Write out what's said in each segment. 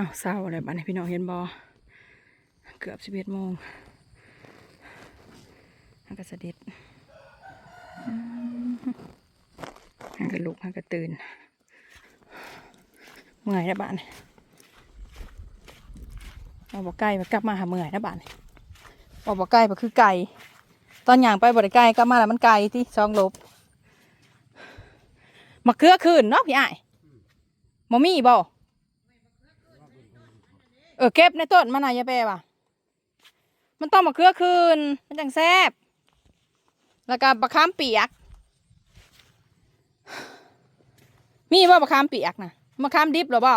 าวเศร้าอะไรบ้านพี่น้องเห็นบอเกือบสิบเอ็ดโมงฮันก็เสด็จฮันก็ลุกฮันก็ตื่นเมื่อยนะบ้านเอาบอกไก่มากลับมาหาเมื่อยนะบ้านเอาบอกไก่มาคือไก่ตอนอย่างไปบริไก่กลับมาแล้วมันไก่ที่ซองลบมาเกลือคืนเนาะพี่ไอ้ายมมี่บ่ เออเก็บในต้นมันน่ะยาแปรว่ะมันต้องมาเครือคืน มันจังแซบแล้วก็บะขามเปียก มีบ่าบะขามเปียกนะมะขามดิบหรอบ่า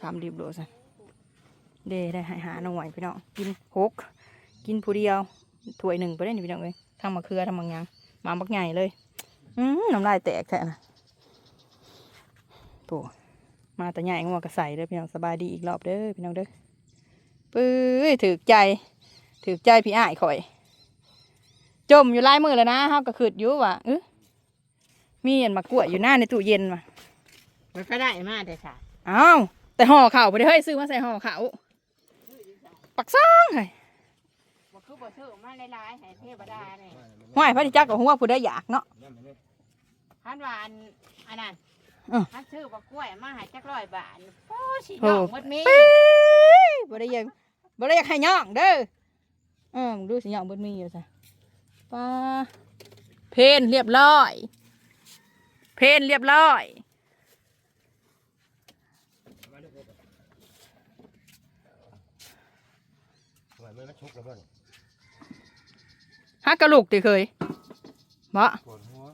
ขามดิบโดสิเดได้หายหาหน่อยพี่น้องกินหกกินผู้เดียวถ้วยหนึ่งไปได้นี่พี่น้องเลยทั้งมะเขือทำมังยังมาบักใหญ่เลย อืมน้ำลายแตกแท้นะโถ มาแต่ใหญ่งัวกระใสเด้อพี่น้องสบายดีอีกรอบเด้อพี่น้องเด้อปื้ยถือใจถือใจพี่อ้ายข่อย จมอยู่ลายมือแล้วนะเฮาก็ขืดอยู่ว่ะเออมีอันมากล้วยอยู่หน้าในตู้เย็นว่ะมันก็ได้มาแต่ค่ะอ้าวแต่ห่อข้าวไปเฮ้ยซื้อมาใส่ห่อข้าวปักซ่องไงบ่คือบ่ซื้อมาหลายๆให้เทวดาเนี่ยห้อยพระที่จักกับหัวผู้ใดอยากเนาะคันว่าอันอันนั้น เออคันซื้อบักกล้วยมาให้จักร้อยบาทโอ้สิโอ้ดอกหมดมีปี๊ยบ่ได้อยังบ่ได้อยากให้ย่องเด้อเออมึงดูสิย่องเบิดมีอยู่ซะป้าเพนเรียบร้อย เพนเรียบร้อย ทำไมไม่มาชุกแล้วบ้างฮักกระลูกติเคยบ่ปวดหัว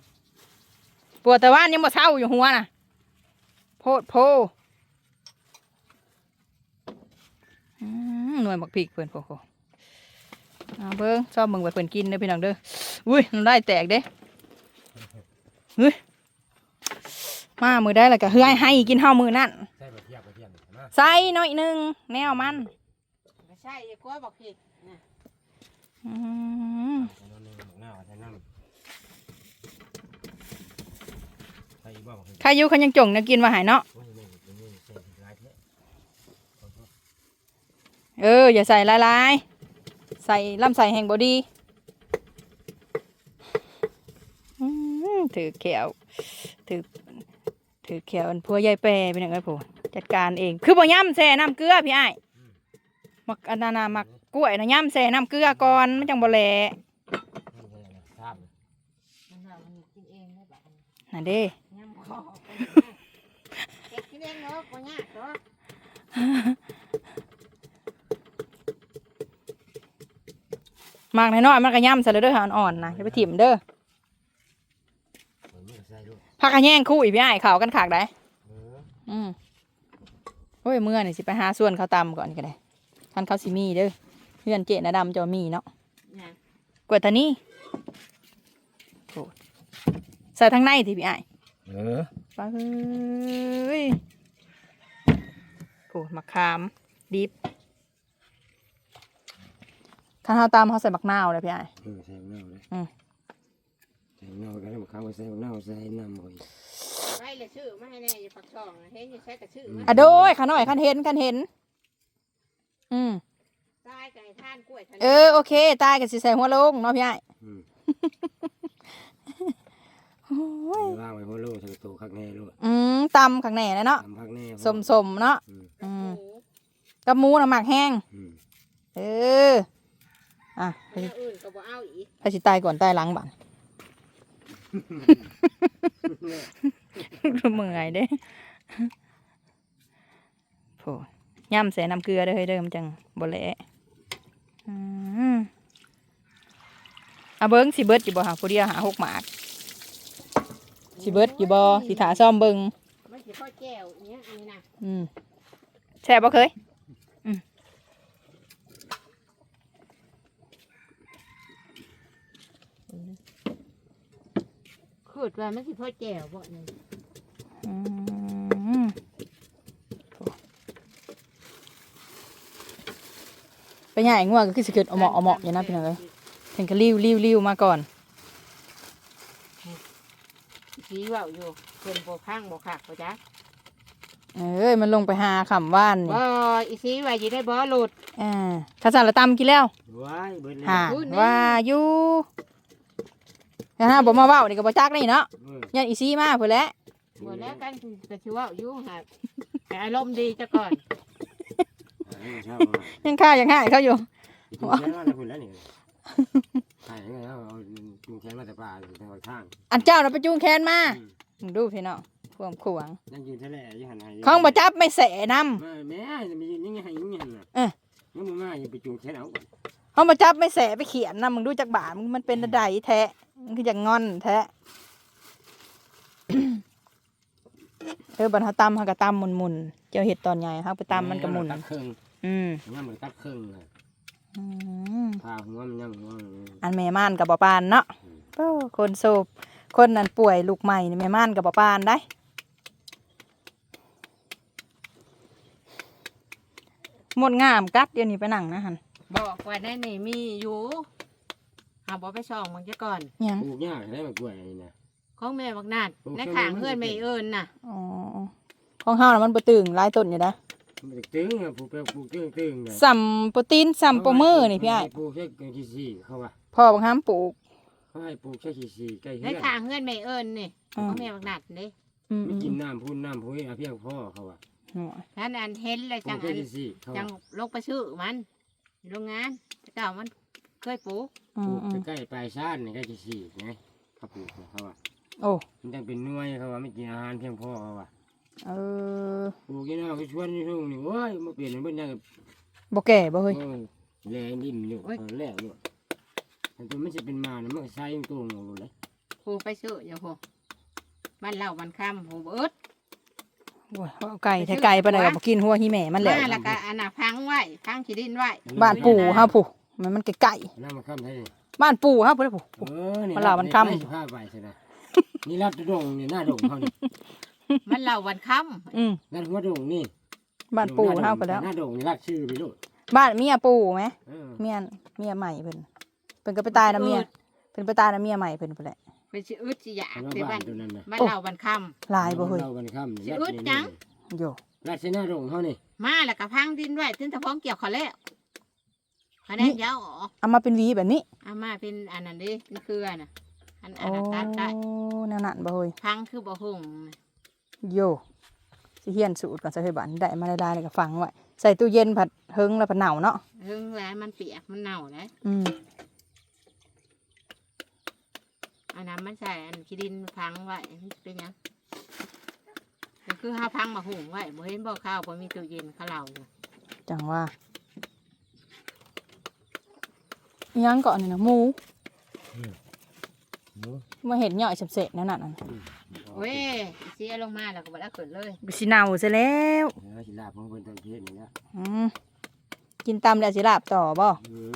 ปวดแต่ว่ายังบ่เศร้าอยู่หัวน่ะ โพดโพอืมหน่วยบักพริกเพิ่นโคโคเอาเบิ่งชอบมึงไปเพิ่นกินเด้อพี่น้องเด้ออุ้ยน้ำลายแตกเด้เฮ้ยมามือได้แล้วก็เฮือยให้กินข้าวมือนั่นใช่แบบเทียบแบบเทียบนะใส่หน่อยหนึงแนวมันก็ใช่อย่ากลัวบักผิดนะอืม ใส่นอนนึงหน้าใส่น้ำใส่อีกบ้างใครอยู่เขายังจงนะกินมาใหายเนาะโอ้ยนี่นี่ใส่หลายเท่เอออย่าใส่ละลายใส่ลำใส่แห่งบอดีอืมถือแขวถือถือแขวอันพัวยายแปรเป็นยังไงผู้จัดการเอง คือบ่ย่ำแซ่น้ำเกลือพี่ไอ้ายมักอันนานามักกล้วยนะย่ำแซ่น้ำเกลือก่อนมันจังบ่แหลทราบมันว่ามันกินเองได้ บัดนี้นั่นเด้ยำคอเก็บกินเองเนาะบ่ยากเนาะมากน้อยๆมันก็ย่ำใส่เลยเด้อหาอ่อนๆนะอย่าไปถิ่มเด้อเหมือนมันใส่ด้วยพักกันแย่งคู่อีพี่ไอ้ายข่าวกันขากได้เอออืมโอ้ยเมื่อนี่สิไปหาส่วนเขาตำก่อนก็ได้ท่านเขาสิมีเด้อเพื่อนเจนะดำจะมีเนาะนะกวดตานี่โอ้ใส่ทั้งในที่พี่ไอ้าย เออไปเอ้ยโอ้มะขาม ดิบท่านเขาตำเขาใส่บักนาวเลยพี่ไอ้ายเออใส่เน่าเลยอืมใส่เน่าก็ได้มาข้าวใส่เน่าใส่น้ำบ่อยไปเลยชื่อมาให้แน่อยู่ปักช่องเห็นอยู่ใช้กับชื่อมาอะโดยขาหน่อยคันเห็นคันเห็น อืมตายไก่ท่านกล้วยท่านเออโอเค ตายกันสิใส่หัวลงเนาะพี่ไอ้ายอืมโอ้ย ว่างไว้พ่อลูกใส่ตัวคักแน่ลูกอืมตำข้างแหน่เลยเนาะทำพักแน่สมสมๆเนาะอืมกับหมูกับหมูน้ำหมักแห้ง อืมเออ อะไปอันอื่นก็บ่เอาอีกไปสิตายก่อนตายหลังบ้านเมื่อยเด้โผย่ำใส่น้ำเกลือเด้อเฮ้ยเด้อมันจังบ่เละอืมเอาเบิ้งสิเบิดอยู่บ่หาผู้เดียวหาหกหมาก สิเบิดอยู่บ่สิถาซ่อมเบิ้งมันสิข้อแก้วเนี้ยอันนี้นะอืมแช่บบ่เคยขูดว่ามันสิข้อแก้วบ่นี่อืมไปใหญ่งัวก็คือสิเกิดเอาเหมาะเอาเหมาะอยู่นะพี่น้องเอ้ยถึงก็ริ้วริ้วริ้วมาก่อน สี เว้าอยู่เพิ่นบ่พังบ่คักบ่จ๊ะเอ้ยมันลงไปหาขำว่านนี่บ่อีซีว่าสิได้บ่หลุดอ่าข้าสารละตำกินแล้วว้ายเบิดเลยห่าพูดแน่ว่าอยู่นะฮะบอกมาเว้านี่ก็บ่จักนี่เนาะเออยันอีซี่มาพุ่นแหล้วบ่แล้วกันก็สิเว้าอยู่หาให้อารมณ์ดีซะก่อนเออชอบว่ะยังค่ายังให้เขาอยู่จุงแขนมาแล้วคุณแล้วนี่ ใช่ยังไงเอาเอาจุงแขนมาแต่ป่าอยู่ทางข้างอันเจ้าน่ะไปจูงแขนมาอืมมึงดูพี่น้องความขวางนั่งยืนทะเลอยู่หันให้ของบ่จับไม่แสนำมาแม่จะมียังไงให้ยังไงน่ะเออยังบ่มาอย่าไปจูงแขนเอาก่อนเขามาจับไม่แสไปเขียนนะมึงดูจากบาทมึงมันเป็นใดแท้มันคืออย่างงอนแท้เออบันเขาตำเขาก็ตำหมุนมุนๆเจ้าเห็ดตอนใหญ่เขาไปตำมันก็หมุนตัดครึ่งอืมย่ำมันตัดครึ่งเลยอืม พาหัวมันย่ำหัวมันอันแม่ม่านกับบปานเนาะโอ้คนโศบคนนั้นป่วยลูกใหม่นี่แม่ม่านกับบปานได้ หมดงามกัดเดี๋ยวนี้ไปหนังนะฮันบอกว่าในนี่มีอยู่หาบ่ไปส่องมันซะก่อนยังปลูกยากได้มากล้วยนี่นะ ของแม่บักนาดโอเคในข้างเฮือนแม่เอิ้นน่ะ อ๋อของเฮาน่ะมันบ่ตึงหลายต้นอยู่นะ มันจะตึงอะปลูกไปปลูกตึงตึงเลยสัมโปรตีนสัมโปรมือนี่พี่ไอ้ายปลูกแค่กี่สี่เขาว่าพ่อบางห้ามปลูก เขาให้ปลูกแค่กี่สี่ใกล้ในเฮือนข้างเฮือนแม่เอิ้นนี่อืขมองแม่บักนาดนี่อืมไม่กินน้ำพูนน้ำพุ้ยเอาเพียงพ่อเขาว่าอืมท่านอันเห็นแล้วปลูจักงแค่อันกี่สี่เขาจัว่างลงไปซื้อมันอยู่โรงงานแต่เก่ามันเคยปลูกอืปลูมกอืมใกล้ๆปลายชาตินี่ใกล้กี่สี่ไงเขาปลูกเขาว่าโอ้มันจังเป็นหน่วยเขาว่าไม่กินอาหารเพียงพอเขาว่า เออปลูกยี่น้อก็ชวนนี่ทุ่งนี่โอ้ยมาเปลี่ยนเป็นเบิ่งยังบ่แก่บ่เฮ้ย โอ้ยแรงดิ่มอยู่ตอนแรกอยู่แต่ตัวมันจะเป็นมานะมันก็ใส่ตัวงงเลยปลูกไปซื้ออยู่พวกบ้านเราบ้านค่ำหูเอิด โอ้ยเอาไก่แท้ไก่ปานใดก็บ่กินหัวหิแม่มันแหละมาแล้วก็อันน่ะพังไว้พังขี้ดินไว้ บ้านปู่เฮาผู้มันมันไก่น้ำมันข้ามให้ๆบ้านปู่เฮาผู้ใดผู้ เออนี่มันเหล่ามันค่ำได้สิพาไปใช่ไหมนี่รัดดงนี่หน้าดงเขานี่ มันเราบ้านค่อืมรัดหัวดงนี่บ้านปู่เฮาก็แล้ว หน้าดงนี่รัดชื่อไปโลดบ้านเมียปู่ไหมเออเมียเมียใหม่เพิ่นเพิ่นก็ไปตายนะเมียเพิ่นไปตายนะเมียใหม่เพิ่นพุ่นแหละำเป็นสิอึดสิอยากเอาแต่มาบ้าบ้านนตัวนั้นนะบ้านเราบ้านค่ลายบ่เฮ้ยเราบันค่ำสิอึดจัง โยรัดใส่หน้าดงเขานี่ำมาแล้วก็พังดินไว้ถึงตะพ้องเกี่ยวเขาแล้วคะแนนยาวออกเอามาเป็นหวีแบบนี้เอามาเป็นอันนั้นดิเป็นเครือน่ะอันอัโอ้นนั้นตัดได้แนวนั้นบ่เฮ้ยพังคือบ่หุง โยสิเฮียนสูตรก่อนใส่บ้านได้มาได้ๆแล้วก็ฝังไว้ใส่ตู้เย็นผัดเฮิงแล้วผัดหนาวเนาะเฮิงแล้วมันเปียกมันเน่าแล้วอืมอันนั้นมันใส่อันขี้ดินพังไว้มันเป็นหยังก็คือห้าพังมาหุงไว้บ่เห็นบ่ข้าวบ่มีตู้เย็นเขาเหล่าอยู่จังว่าอิหยังก่อนนี่นะหมูหมูมาเห็นย่อยเสร็จๆนั่นน่ะนั่น เว้ยเสียลงมาแล้วก็บ่ได้เกิดเลยก็สิเน่าซะแล้วเออสิลาบของเพิ่นตอนเพศนี่นะอืมกินตำแล้วสิลาบต่อบ่เออ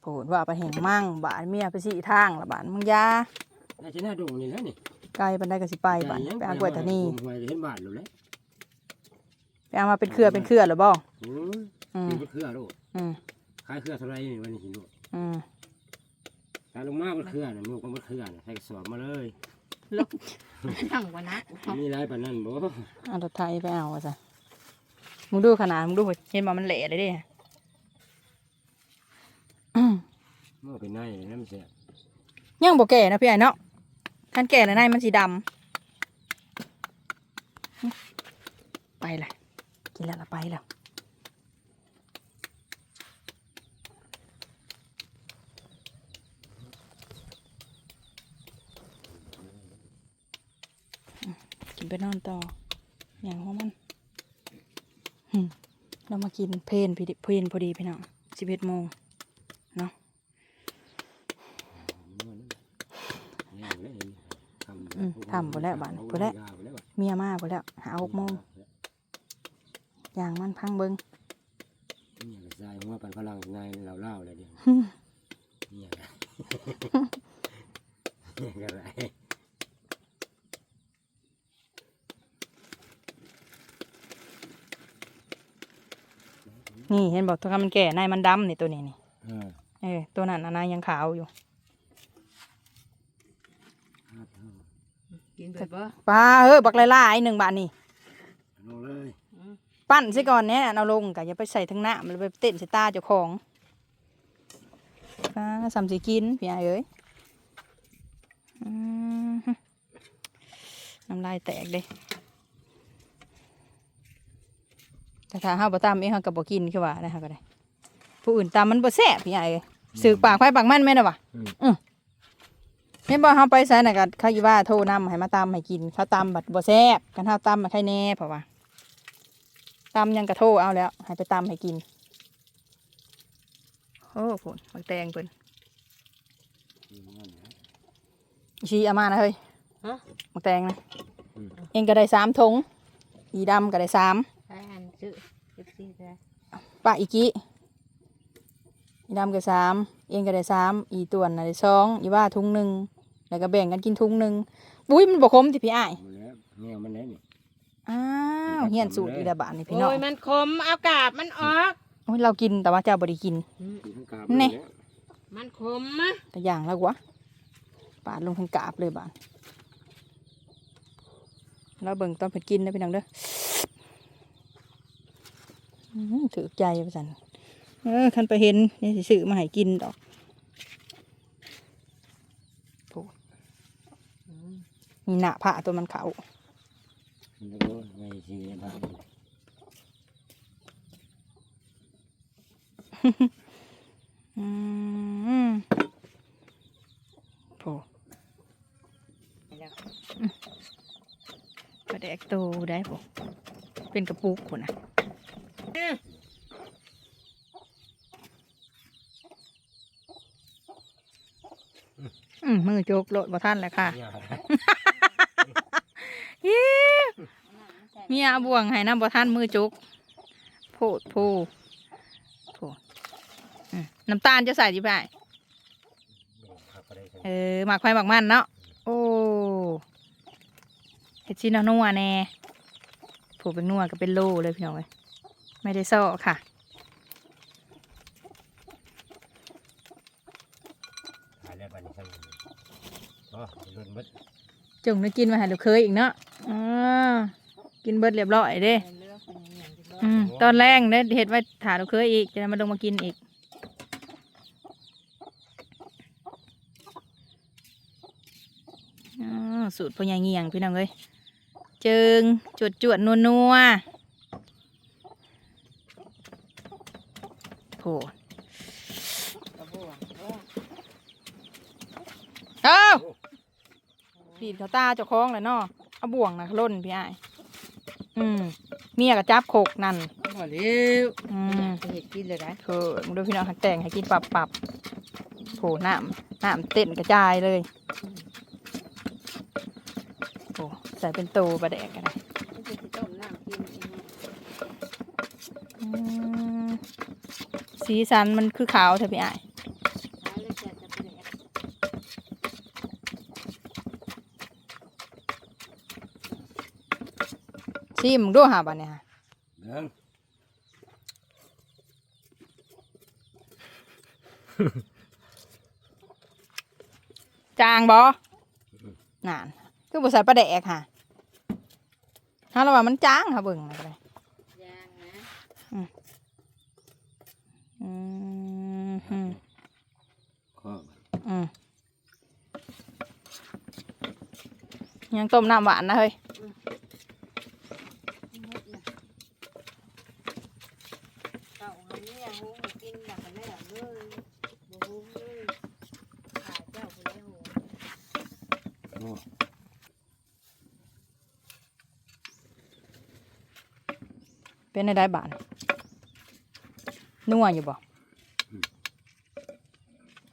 โผดว่าไปแห่งมั่งบานเมียไปสี่ทางละบานมึงยารัดใส่หน้าดงนี่แหล้วนี่ไกลบันไดก็สิไปบานไปเอากล้วยตานีผมหวยจะเห็นบ้านหรือเลยไปเอามาเป็นเครือเป็นเครือหรือบ่อืมอืมมีเครือโลดอืมขายเครือเท่าไรนี่วันนี้สิโลดอืมขายลงมาบนเครือน่ะลูกก็บนเครือน่ะใส่กระสอบมาเลย นั่งกว่านักมีไรปานนั้นบ่เอารถไทยไปเอาว่าซะมึงดูขนาดมึงดูเห็นบ่มันเละเลยเดิอืมเมื่อเป็นนายน้ำเสียยังบ่แก่นะพี่ไอ้เนาะคันแก่แล้วในมันสีดำไปเลยกินแล้วละไปแล้วอืมกิ นไปนอนต่ออย่างของมันเรามากินเพลนพอดีเพลนพอดีพี่น้องสิบเอ็ดโมงเนาะอืมทำไปแล้วบ้านไปแล้วเมียมาไปแล้วหาหกโมงอย่างมันพังเบิง นี่ก็ใส่หัวปันพลังนายเราเล่าเลยเดียวนี่ก็นี่ก็ไร นี่เห็นบอกตัวมันแก่ในมันดำนี่ตัวนี้นี่เออเออตัวนั้นอันนั้นยังขาวอยู่กินไปบ่ปลาเฮ้ยบักหลายๆหนึ่งบาทนี่ลงเลยอืมปั้นซะก่อนเนี่ยเอาลงกะอย่าไปใส่ทั้งหน้ามันไปเต้นใส่ตาเจ้าของอ่าสามสีกินพี่ไอ้เอ้ยอืมน้ำลายแตกเด้ แต่ถ้าเฮาบ่ตามเองเฮาก็บ่กินคือว่าได้เฮาก็ได้ ผู้อื่นตามมันบ่แซ่บพี่ไอ้เอ้ยสึกปากไผปากมันแม่นน่ะวะอือแม่นบ่เฮาไปไสน่ะก็เขาอีว่าโทรนำให้มาตามให้กินเขาตามบัดบ่แซ่บกันเฮาตามมาใครแน่เพราะว่าตำยังกระโทเอาแล้วให้ไปตำให้กินโอ้ผลมักแตงเพิ่นชี้เอามานะเฮ้ยฮะมักแตงนะเองก็ได้สามถุงอีดำก็ได้สาม ใช้อันซื้อสิบสี่ได้ป้าอีกี้อีดำก็สามเองก็ได้สามอีตัวนน่ะได้สองอีว่าถุงหนึ่งแล้วก็แบ่งกันกินถุงหนึ่งปุ้ยมันบกคมที่พี่อ้ายหมดแล้วแมวมันแล้วนี่อ้าวเฮียนสูตรอีดาบานนี่พี่น้องโอ้ยมันคมเอากาบมันออก โอ้ยเรากินแต่ว่าเจ้าบริกิน กินทั้งกาบนี่เลยแล้วมันคมมะแต่อย่างแล้ววะปาดลงทั้งกาบเลยบานแล้วเบิ่งตอนเผ็ดกินนะพี่น้องเด้ออื้อหือ ถือใจไปสันเออคันไปเห็นนี่สิซื้อมาให้กินดอกโถ่มีหน้าผ้าตัวมันเขาแล้วก็ไม่ซื้อในบ้านอืมโถกระแดกโตได้ผมเป็นกระปุกคนนะอื มมือโจกโลดบ่ท่านแหละค่ะเนี่ยฮิเมียเอาบ่วงให้น้ำบ่ท่านมือโจกโพดโพโพดอืมน้ำตาลจะใส่จีไปขับไปได้ใช่ไหมเออหมักไฟหมักมันเนาะโอ้เฮ็ดชินานัวแน่ผูกเป็นนัวก็เป็นโลเลยพี่น้องเอ้ยไม่ได้ซ่อค่ะ หายแล้วบ้านนี้ใช่ไหมอ๋อรุ่นเบิด จงได้กินมาให้ลูกเคยอีกเนาะอ่ากินเบิดเรียบร้อยเด้เลือกเป็นอย่างที่บอกอืมตอนแรกเด้เฮ็ดไว้ถาลูกเคยอีกจะมาลงมากินอีกสูตรพ่อใหญ่เงียงพี่น้องเอ้ยจิงจวดจวดนัวนัวโผกระบวงโอ้เอ้า ปีดเขาตาเจ้าของเลยเนาะเอาบ่วงนะล่นพี่อ้ายอืมเมียกับจับโขกนั่นพอเร็วอืมจะเห็ดกินเลยได้เธอมึงดูพี่น้องหักแต่งให้กินปับปับโผน้ำน้ำเต้นกระจายเลยโอ้ใส่เป็นโตประแดกกันเลยมันจะสิต้มน้ำกินเองอืมสีสันมันคือขาวเธอพี่อ้าย หาเลยจะจะเป็นอย่าง ชิมมึงดูหาบันเนี่ยฮะเบิ้งจางบนานคือบ่ใส่ประแดกค่ะฮะเราว่ามันจางค่ะเบิ่งนะเลยยางนะอืมอืมข้ออืมยังต้มน้ำหวานนะเฮ้ย เต่าหันเนี่ยหูกินแบบนั้นเลยบูฮูเลยขาเจ้าคนเดียว โอ้ เป็นในได้บานนัวอยู่บ่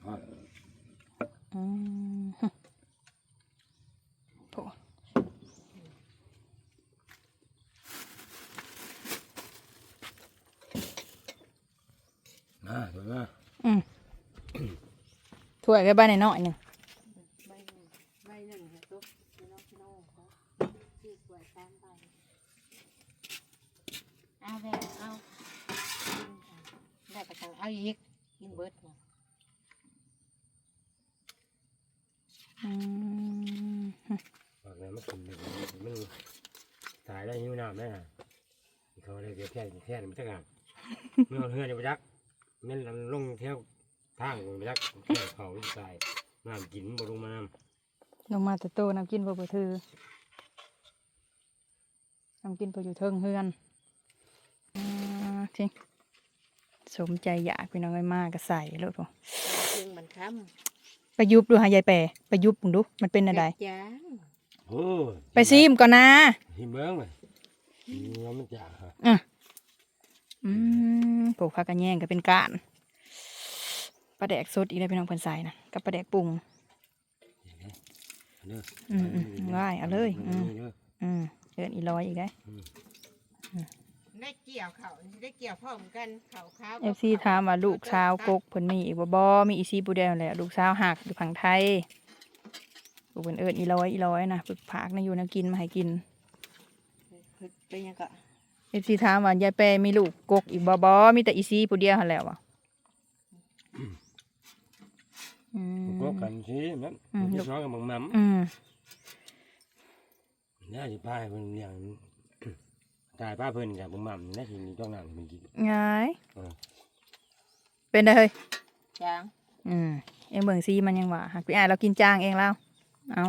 ข้ออืมฮึโถ่มาถูกไหมถ้วยไว้บ้านในน้อยๆหนึ่ง ใบหนึ่งใบหนึ่งนะตุ๊กพี่น้องพี่น้องเขาที่สวยตามไปเอาแดงเอากินค่ะได้กระชัง เอาอีกกินเบิดนะอืมฮึบอกเลยมันกินเลยมันตายได้หิวน้ำแม่เขาได้เกี่ยวแค่แค่ไม่จักงานเมื่อเฮือนจะไปจักแม่นลงเที่ยวทางไปจักแค่เขาใส่น้ำกินบ่ลงมาน้ำลงมาแต่โตน้ำกินบ่บ่ถือน้ำกินบ่อยู่เทิงเฮือนอ่าจริง สมใจอยากพี่น้องไอ้มากก็ใส่แล้วพอซึ่งมันค้ไปยุบดูหายายแปรไปยุบมึงดูมันเป็นำอะไรจางโอ้ไปซีมก่อนนะหิมเบิ้งเลยเนื้อมันจะฮะอะอืมปลูกผักกระแยงก็เป็นการปลาแดกสดอีกแล้วพี่น้องเพิ่นใส่นะกับปลาแดกปรุง เด้ออืมอืมว่ายเอาเลยอืมเด้ออืมเอินอีร้อยอีกได้ ได้เกี่ยวเขาได้เกี่ยวพร้อมกันเขาขาวเอฟซีถามว่าลูกสาวกกเพิ่นมีอีกบ่บ่มีอีซีปูเดียวแหละลูกสาวหักอยู่ฝั่งไทยลูกเพิ่นเอินอีร้อยอีร้อยนะปึกผักนะอยู่นะกินมาให้กินเป็นยังก็เอฟซีถามว่ายายแปรมีลูกกกอีกบ่บ่มีแต่อีซีปูเดียวหั่นแหล้วอะอืมก็กันสินั่นอืมลูกน้องกับมังมัมอืมน่าจะป้ายเพิ่นอย่าง ตายป้าเพิ่นกับมังมัมน่าสิมีต้องงานมันกินงาย เออ เป็นได้เฮ้ย จางอืมเอ็งเบิ่งซีมันยังว่าหักพี่อ้ายเรากินจางเองแล้ว เอา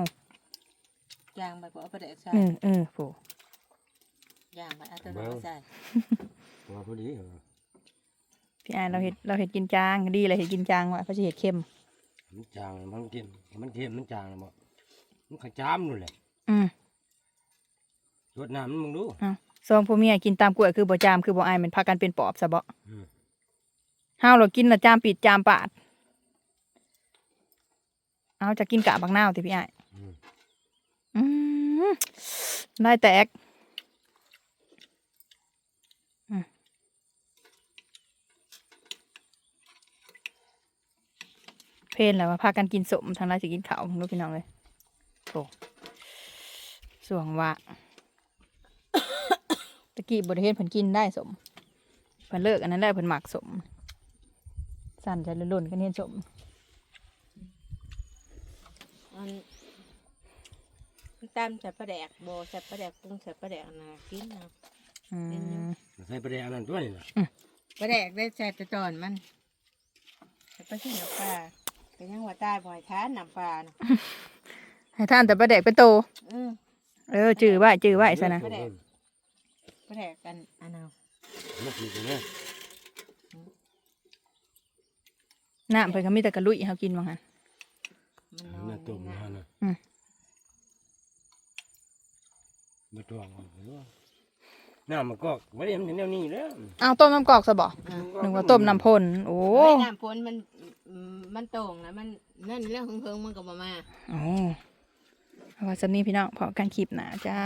จางไปบ่เอาไปได้ใส่เออเออโผจางไปเอาตัวนั้นมาใส่ตัวพอดีเหรอพี่อ้ายเราเห็ดเราเห็ดกินจางดีเลยเห็ดกินจางว่ะเพราะจะเห็ดเค็ม มันจางมันเค็มมันเค็มมันจางแล้วบ่มันขจามนู่นแหละอืม รดน้ำมันมึงดู เอา ซองผู้เมียกินตามกล้วยคือบ่จามคือบ่อายมันพากันเป็นปอบซะบ่อืม ห้าวเรากินและจามปิดจามปาด เอาจะกินกะบักนาวติพี่อ้ายอืมอืมได้แตกอืมเพลนแล้วว่าพากันกินสมทางไรสิกินข้าวลูกพี่น้องเลยโอ้สวงว่า ตะกี้บริเฮ็ดเพิ่นกินได้สมเพิ่นเลิกอันนั้นได้วเพิ่นหมักสม สั่นใจลุ่นๆกันเห็นสมมันมันตามใส่ปลาแดกโบใส่ปลาแดกปรุงใส่ปลาแดกนะกินนะอืมใส่ประเดี๋ยวนั้นตัวนี่นะปลาแดกได้ใส่แตะตอนมันใส่ปลาชิ้นน้ำปลาเป็นยังว่าตายบ่อยท้านน้ำปลานะให้ท่านแต่ประเด็กเป็นโต อือเออจื้อไว้จื้อไว้ซะนะ ปลาแดกปลา แดกกันอันเอามันกินกันเนี่ยน้ำเพิ่นก็มีแต่กระลุยเฮากินว่างั้นมันนอมันนตุ่มนี่นะนะนะอืมมาตวงน้ำมันก็ไม่ได้มันแนวนี้แล้วเอาต้มน้ำกอกซะบ่อะนึกว่าต้มน้ำพ่นโอ้โอ้ยน้ำฝนมันอืมมันโต่งแล้วมันนั่นเรื่องของเพิงมันก็บ่มาโอ้เอาว่าสำนี้พี่น้องพอกันคลิปหนาจ้า